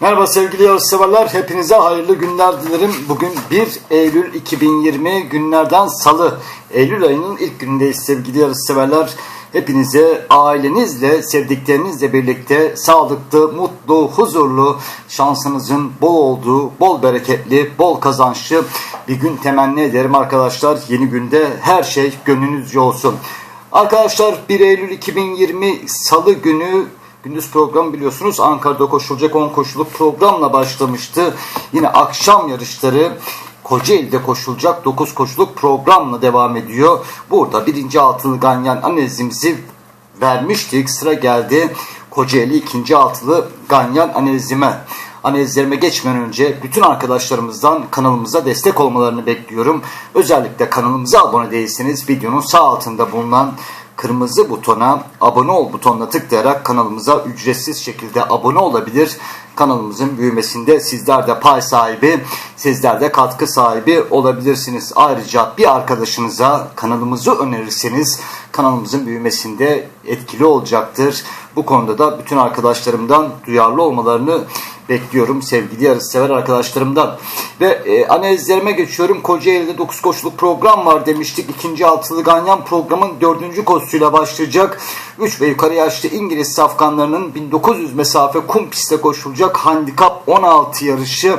Merhaba sevgili yarışseverler. Hepinize hayırlı günler dilerim. Bugün 1 Eylül 2020 günlerden salı. Eylül ayının ilk günündeyiz sevgili yarışseverler. Hepinize ailenizle, sevdiklerinizle birlikte sağlıklı, mutlu, huzurlu, şansınızın bol olduğu, bol bereketli, bol kazançlı bir gün temenni ederim arkadaşlar. Yeni günde her şey gönlünüzce olsun. Arkadaşlar 1 Eylül 2020 Salı günü Gündüz program biliyorsunuz Ankara'da koşulacak 10 koşuluk programla başlamıştı. Yine akşam yarışları Kocaeli'de koşulacak 9 koşuluk programla devam ediyor. Burada birinci altılı ganyan analizimizi vermiştik. Sıra geldi Kocaeli ikinci altılı ganyan analizime. Analizlerime geçmeden önce bütün arkadaşlarımızdan kanalımıza destek olmalarını bekliyorum. Özellikle kanalımıza abone değilseniz videonun sağ altında bulunan kırmızı butona abone ol butonuna tıklayarak kanalımıza ücretsiz şekilde abone olabilir. Kanalımızın büyümesinde sizler de pay sahibi, sizler de katkı sahibi olabilirsiniz. Ayrıca bir arkadaşınıza kanalımızı önerirseniz kanalımızın büyümesinde etkili olacaktır. Bu konuda da bütün arkadaşlarımdan duyarlı olmalarını bekliyorum sevgili yarışsever arkadaşlarımdan. Ve e, analizlerime geçiyorum. Kocaeli'de 9 koşuluk program var demiştik. İkinci altılı ganyan programın dördüncü koşusuyla başlayacak. 3 ve yukarı yaşlı İngiliz safkanlarının 1900 mesafe kum pistte koşulacak handikap 16 yarışı.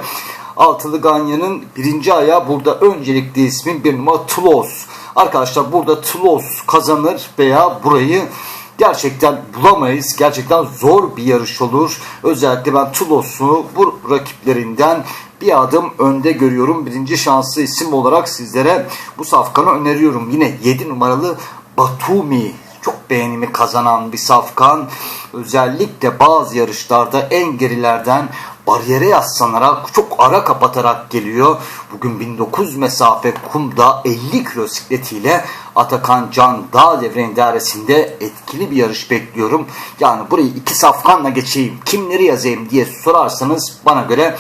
Altılı Ganyan'ın birinci ayağı burada öncelikli ismin bir numara Tulos. Arkadaşlar burada Tulos kazanır veya burayı gerçekten bulamayız. Gerçekten zor bir yarış olur. Özellikle ben Tulos'u bu rakiplerinden bir adım önde görüyorum. Birinci şanslı isim olarak sizlere bu safkanı öneriyorum. Yine 7 numaralı Batumi çok beğenimi kazanan bir safkan. Özellikle bazı yarışlarda en gerilerden bariyere yaslanarak çok ara kapatarak geliyor. Bugün 1900 mesafe kumda 50 kilo sikletiyle Atakan Can Dağ Devre'nin dairesinde etkili bir yarış bekliyorum. Yani burayı iki safkanla geçeyim, kimleri yazayım diye sorarsanız bana göre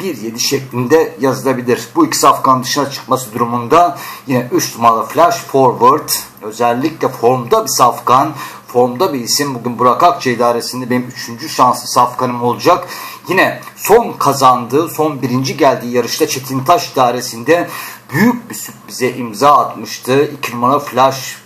1-7 şeklinde yazılabilir. Bu iki safkan dışına çıkması durumunda yine 3 numaralı Flash Forward özellikle formda bir safkan formda bir isim. Bugün Burak Akça idaresinde benim 3. şanslı safkanım olacak. Yine son kazandığı, son birinci geldiği yarışta Çetin Taş idaresinde büyük bir sürprize imza atmıştı. 2 numara Flash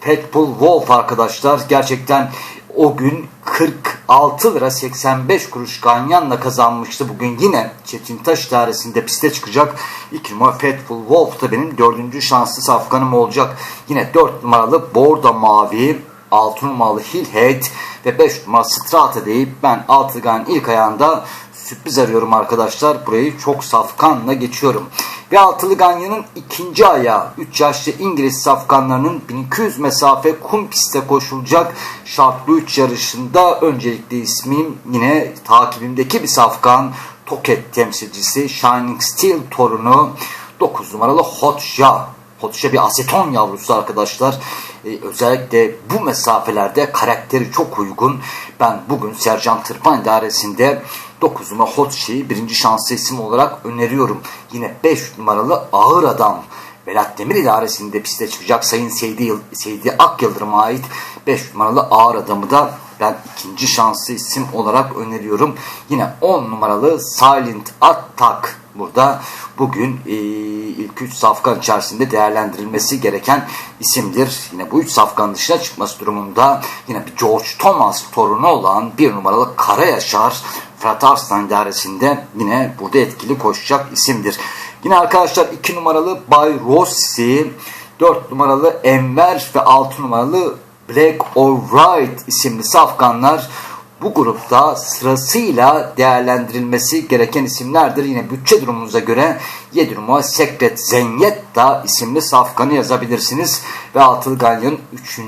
Petbull Wolf arkadaşlar. Gerçekten o gün 46 lira 85 kuruş ganyanla kazanmıştı. Bugün yine Çetin Taş idaresinde piste çıkacak. 2 numara Petbull Wolf da benim 4. şanslı safkanım olacak. Yine 4 numaralı Borda Mavi 6 numaralı Hillhead ve 5 numaralı Strata deyip ben Altıgan ilk ayağında sürpriz arıyorum arkadaşlar. Burayı çok safkanla geçiyorum. Ve altılı ganyanın ikinci ayağı 3 yaşlı İngiliz safkanlarının 1200 mesafe kum pistte koşulacak şartlı 3 yarışında öncelikli ismim yine takibimdeki bir safkan Toket temsilcisi Shining Steel torunu 9 numaralı Hotja Hotja bir aseton yavrusu arkadaşlar. Ee, özellikle bu mesafelerde karakteri çok uygun. Ben bugün Sercan Tırpan idaresinde 9 numara Hotşi'yi birinci şanslı isim olarak öneriyorum. Yine 5 numaralı Ağır Adam Velat Demir idaresinde piste çıkacak Sayın Seydi, Seydi Ak Yıldırım'a ait 5 numaralı Ağır Adam'ı da ben ikinci şanslı isim olarak öneriyorum. Yine 10 numaralı Silent Attack burada bugün e, ilk 3 safkan içerisinde değerlendirilmesi gereken isimdir. Yine bu 3 safkan dışına çıkması durumunda yine bir George Thomas torunu olan bir numaralı Kara Yaşar Fırat Arslan idaresinde yine burada etkili koşacak isimdir. Yine arkadaşlar 2 numaralı Bay Rossi, 4 numaralı Enver ve 6 numaralı Black or White isimli safkanlar bu grupta sırasıyla değerlendirilmesi gereken isimlerdir. Yine bütçe durumunuza göre 7 numara Secret Zenyetta isimli safkanı yazabilirsiniz. Ve Altılı Galyon'un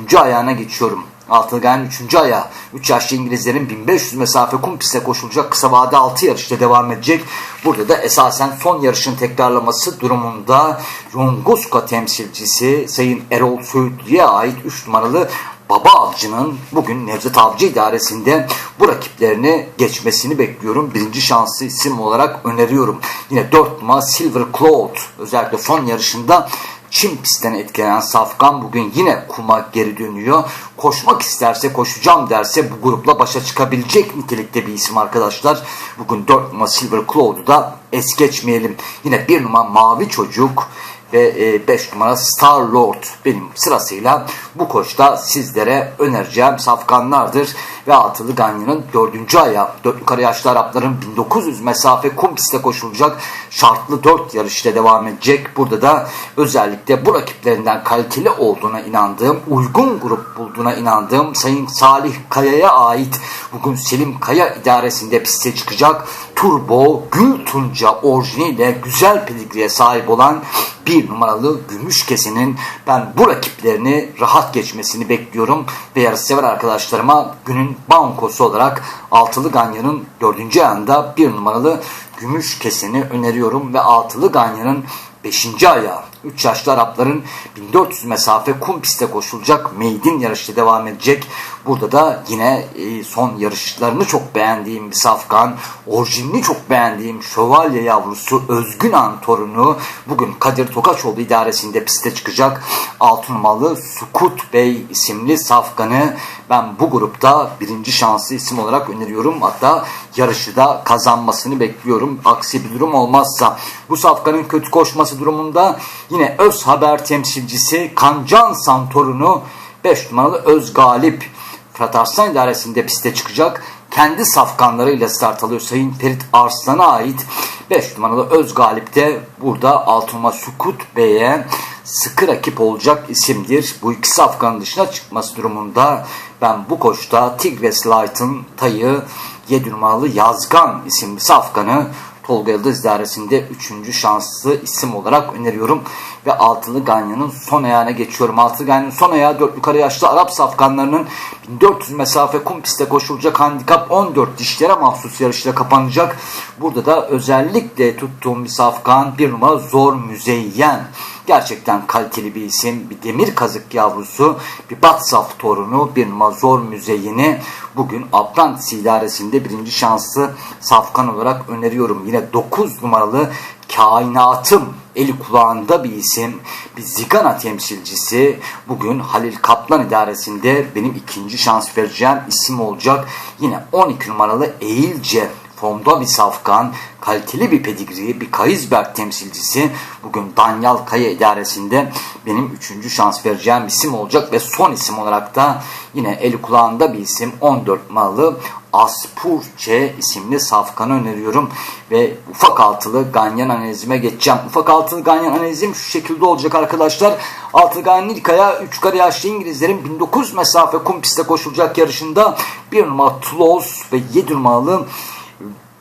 3. ayağına geçiyorum. Altılı Galyon'un 3. ayağı 3 yaşlı İngilizlerin 1500 mesafe kum piste koşulacak kısa vade 6 yarışta devam edecek. Burada da esasen son yarışın tekrarlaması durumunda Yonguska temsilcisi Sayın Erol Söğütlü'ye ait 3 numaralı Baba Avcı'nın bugün Nevzat Avcı idaresinde bu rakiplerini geçmesini bekliyorum. Birinci şanslı isim olarak öneriyorum. Yine 4 numara Silver Cloud özellikle son yarışında Çim pistten etkilenen Safkan bugün yine kuma geri dönüyor. Koşmak isterse koşacağım derse bu grupla başa çıkabilecek nitelikte bir isim arkadaşlar. Bugün 4 numara Silver Cloud'u da es geçmeyelim. Yine 1 numara Mavi Çocuk ve 5 e, numara Star Lord benim sırasıyla bu koçta sizlere önereceğim safkanlardır. Ve altılı Ganyan'ın dördüncü ayağı. Dört yukarı yaşlı Arapların 1900 mesafe kum pistte koşulacak şartlı 4 yarışta devam edecek. Burada da özellikle bu rakiplerinden kaliteli olduğuna inandığım, uygun grup bulduğuna inandığım Sayın Salih Kaya'ya ait bugün Selim Kaya idaresinde piste çıkacak turbo gül tunca orijiniyle güzel pedigriye sahip olan bir numaralı gümüş kesenin ben bu rakiplerini rahat geçmesini bekliyorum ve yarışsever arkadaşlarıma günün bankosu olarak altılı ganyanın dördüncü ayında bir numaralı gümüş keseni öneriyorum ve altılı ganyanın 5. ayağı 3 yaşlı Arapların 1400 mesafe kum pistte koşulacak meydin yarışta devam edecek. Burada da yine e, son yarışlarını çok beğendiğim bir safkan, orijinini çok beğendiğim şövalye yavrusu Özgün An torunu bugün Kadir Tokaçoğlu idaresinde piste çıkacak. Altın numaralı Sukut Bey isimli safkanı ben bu grupta birinci şanslı isim olarak öneriyorum. Hatta yarışı da kazanmasını bekliyorum. Aksi bir durum olmazsa bu safkanın kötü koşması durumunda Yine Öz Haber temsilcisi Kancan Santorunu 5 numaralı Öz Galip Fırat Arslan idaresinde piste çıkacak. Kendi safkanlarıyla start alıyor Sayın Ferit Arslan'a ait 5 numaralı Öz Galip de burada 6 numara Sukut Bey'e sıkı rakip olacak isimdir. Bu iki safkanın dışına çıkması durumunda ben bu koşta Tigres Light'ın tayı 7 numaralı Yazgan isimli safkanı Tolga Yıldız idaresinde 3. şanslı isim olarak öneriyorum. Ve altılı Ganyan'ın son ayağına geçiyorum. Altılı Ganyan'ın son ayağı 4 yukarı yaşlı Arap safkanlarının 1400 mesafe kum pistte koşulacak handikap 14 dişlere mahsus yarışla kapanacak. Burada da özellikle tuttuğum bir safkan bir numara Zor Müzeyyen. Gerçekten kaliteli bir isim. Bir demir kazık yavrusu. Bir Batsaf torunu. Bir mazor müzeyini. Bugün Apprentice idaresinde birinci şanslı safkan olarak öneriyorum. Yine 9 numaralı kainatım eli kulağında bir isim, bir Zigana temsilcisi. Bugün Halil Kaplan idaresinde benim ikinci şans vereceğim isim olacak. Yine 12 numaralı Eğilce formda bir safkan, kaliteli bir pedigri, bir Kayızberg temsilcisi bugün Danyal Kaya idaresinde benim üçüncü şans vereceğim isim olacak ve son isim olarak da yine eli kulağında bir isim 14 numaralı Aspurçe isimli safkanı öneriyorum ve ufak altılı ganyan analizime geçeceğim. Ufak altılı ganyan analizim şu şekilde olacak arkadaşlar. Altılı ganyan ilk aya 3 yukarı yaşlı İngilizlerin 1900 mesafe kum pistte koşulacak yarışında bir numaralı Toulouse ve 7 numaralı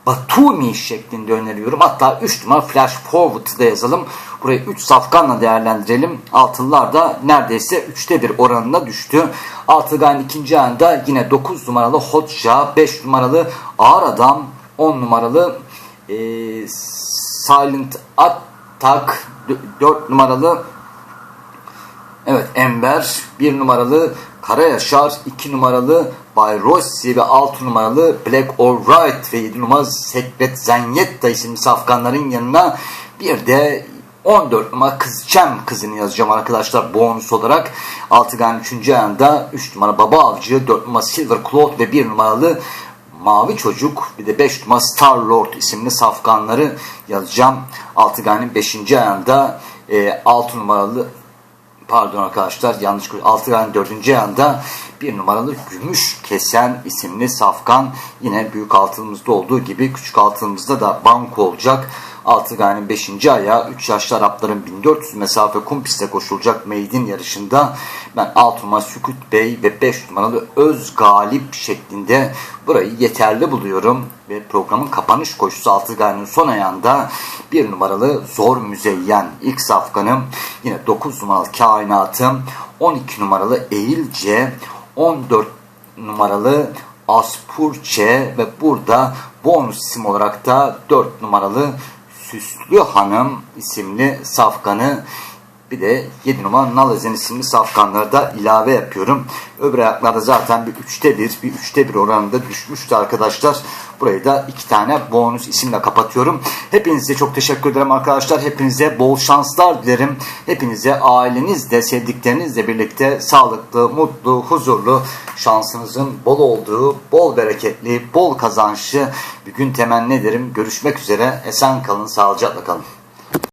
Batumi şeklinde öneriyorum. Hatta 3 numara flash forward da yazalım. Burayı 3 safkanla değerlendirelim. Altılılar da neredeyse 3'te 1 oranına düştü. Altıgan ikinci ayında yine 9 numaralı Hotja, 5 numaralı Ağır Adam, 10 numaralı e, Silent Attack, 4 numaralı Evet Ember, 1 numaralı Kara Yaşar, 2 numaralı Bay Rossi ve 6 numaralı Black White ve 7 numaralı Sekret Zenyetta isimli safkanların yanına bir de 14 numara Kızçem kızını yazacağım arkadaşlar bonus olarak. 6 gan 3. ayında 3 numara Baba Avcı, 4 numara Silver Cloud ve 1 numaralı Mavi Çocuk bir de 5 numara Star Lord isimli safkanları yazacağım. 6 ganın 5. ayında 6 numaralı pardon arkadaşlar yanlış 6 ganın 4. ayında bir numaralı Gümüş Kesen isimli safkan yine büyük altınımızda olduğu gibi küçük altınımızda da banko olacak. Altıgan'ın 5. ayağı 3 yaşlı Arapların 1400 mesafe kum pistte koşulacak meydin yarışında ben 6 numara Sükut Bey ve 5 numaralı Öz Galip şeklinde burayı yeterli buluyorum ve programın kapanış koşusu Altıgan'ın son ayağında 1 numaralı Zor Müzeyyen ilk safkanım yine 9 numaralı Kainatım 12 numaralı Eğilce 14 numaralı Aspurçe ve burada bonus isim olarak da 4 numaralı Süslü Hanım isimli safkanı Bir de 7 numara Nalazen isimli safkanları da ilave yapıyorum. Öbür ayaklarda zaten bir 3'te 1, bir 3'te 1 oranında düşmüştü arkadaşlar. Burayı da iki tane bonus isimle kapatıyorum. Hepinize çok teşekkür ederim arkadaşlar. Hepinize bol şanslar dilerim. Hepinize ailenizle, sevdiklerinizle birlikte sağlıklı, mutlu, huzurlu, şansınızın bol olduğu, bol bereketli, bol kazançlı bir gün temenni ederim. Görüşmek üzere. Esen kalın, sağlıcakla kalın.